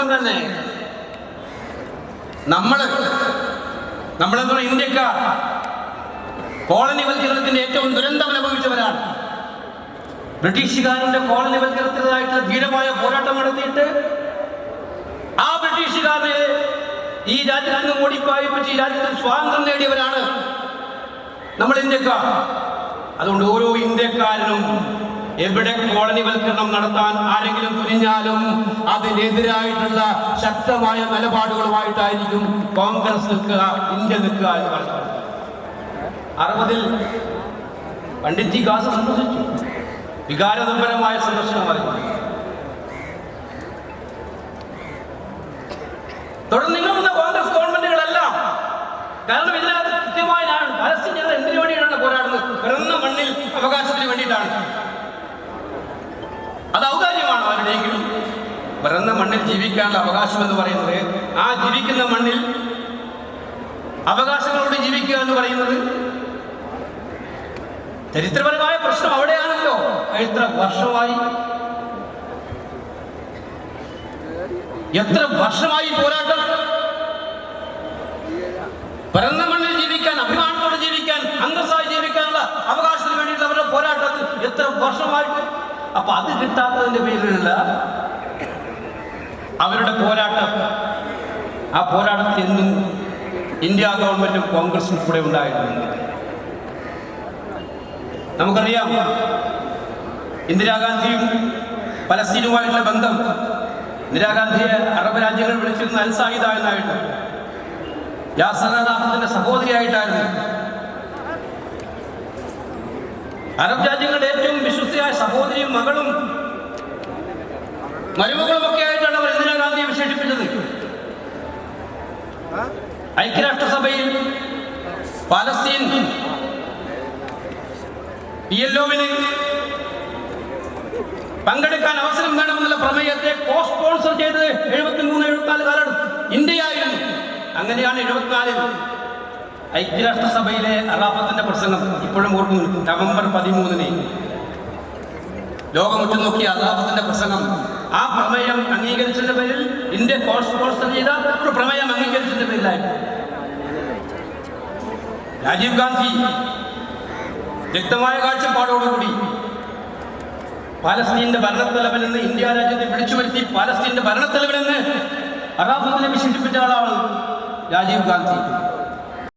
പ്രസംഗം തന്നെ. നമ്മൾ നമ്മളെന്ന് പറഞ്ഞ ഇന്ത്യക്കാർ കോളനിവൽക്കരണത്തിന്റെ ഏറ്റവും ദുരന്തം അനുഭവിച്ചവരാണ്. ബ്രിട്ടീഷുകാരന്റെ കോളനി വൽക്കരണത്തിനായിട്ട് ധീരമായ പോരാട്ടം നടത്തിയിട്ട് ആ ബ്രിട്ടീഷുകാരനെ ഈ രാജ്യത്ത് നിന്ന് ഓടിപ്പായിപ്പിച്ച് ഈ രാജ്യത്തിന് സ്വാതന്ത്ര്യം നേടിയവരാണ് നമ്മൾ ഇന്ത്യക്കാർ. അതുകൊണ്ട് ഓരോ ഇന്ത്യക്കാരനും എവിടെ കോളനിവൽക്കരണം നടത്താൻ ആരെങ്കിലും തുനിഞ്ഞാലും അതിനെതിരായിട്ടുള്ള ശക്തമായ നിലപാടുകളുമായിട്ടായിരിക്കും കോൺഗ്രസ് നിൽക്കുക ഇന്ത്യ നിൽക്കുക എന്ന് പറഞ്ഞു അറുപതിൽ പണ്ഡിറ്റ് ജി ഗാസ സന്ദർശിച്ചു. വികാരനിർഭരമായ സന്ദർശനമായിരുന്നു തുടർന്ന് നിങ്ങളുടെ കോൺഗ്രസ് ഗവൺമെന്റുകളെല്ലാം കാരണം ഇതിനകത്ത് കൃത്യമായ പരസ്യം ചെയ്ത് എന്തിനു വേണ്ടിയിട്ടാണ് പോരാടുന്നത്? പിറന്ന മണ്ണിൽ അവകാശത്തിന് വേണ്ടിയിട്ടാണ്. പിറന്ന മണ്ണിൽ ജീവിക്കാനുള്ള അവകാശം എന്ന് പറയുന്നത് ആ ജീവിക്കുന്ന മണ്ണിൽ അവകാശങ്ങളോട് ജീവിക്കുക എന്ന് പറയുന്നത് ചരിത്രപരമായ പ്രശ്നം അവിടെയാണല്ലോ. എത്ര വർഷമായി? എത്ര വർഷമായി പോരാട്ടം? പിറന്ന മണ്ണിൽ ജീവിക്കാൻ അഭിമാനത്തോടെ ജീവിക്കാൻ അന്തസ്സായി ജീവിക്കാനുള്ള അവകാശത്തിന് വേണ്ടിയിട്ട് അവരുടെ പോരാട്ടത്തിൽ എത്ര വർഷമായിട്ട്? അപ്പൊ അത് കിട്ടാത്തതിന്റെ പേരിലുള്ള അവരുടെ പോരാട്ടം. ആ പോരാട്ടത്തിൽ എന്നും ഇന്ത്യ ഗവൺമെന്റും കോൺഗ്രസും കൂടെ ഉണ്ടായിരുന്നു. നമുക്കറിയാം ഇന്ദിരാഗാന്ധിയും പലസ്തീനുമായിട്ടുള്ള ബന്ധം ഇന്ദിരാഗാന്ധിയെ അറബ് രാജ്യങ്ങൾ വിളിച്ചിരുന്ന അൽ സായിദ എന്നായിട്ട് യാസർ അറാഫത്തിന്റെ സഹോദരിയായിട്ടായിരുന്നു. അറബ് രാജ്യങ്ങളുടെ ഏറ്റവും വിശ്വസ്തയായ സഹോദരിയും മകളും മരുമകളും വിശേഷിപ്പിച്ചത് ഐക്യരാഷ്ട്രസഭയിൽ പാലസ്തീൻ പി എൽ ഒവിന് പങ്കെടുക്കാൻ അവസരം വേണമെന്നുള്ള പ്രമേയത്തെ കോ സ്പോൺസർ ചെയ്തത് എഴുപത്തി മൂന്ന് എഴുപത്തിനാല് കാലം ഇന്ത്യയായിരുന്നു. അങ്ങനെയാണ് എഴുപത്തിനാലിൽ ഐക്യരാഷ്ട്രസഭയിലെ അറാഫത്തിന്റെ പ്രസംഗം ഇപ്പോഴും ഓർക്കുന്നു. നവംബർ പതിമൂന്നിന്. ലോകം ഉറ്റുനോക്കിയ അറാഫത്തിന്റെ പ്രസംഗം ആ പ്രമേയം അംഗീകരിച്ചതിന്റെ പേരിൽ ഇന്ത്യ കോ സ്പോൺസർ ചെയ്ത ഒരു പ്രമേയം അംഗീകരിച്ചതിന്റെ പേരിലായിരുന്നു രാജീവ് ഗാന്ധി വ്യക്തമായ കാഴ്ചപ്പാടോടുകൂടി പാലസ്തീന്റെ ഭരണത്തലവനെന്ന് ഇന്ത്യ രാജ്യത്തെ വിളിച്ചു വരുത്തി പാലസ്തീന്റെ ഭരണത്തലവനെന്ന് അറാഫത്തിനെ വിശേഷിപ്പിച്ച ആളാണ് രാജീവ് ഗാന്ധി.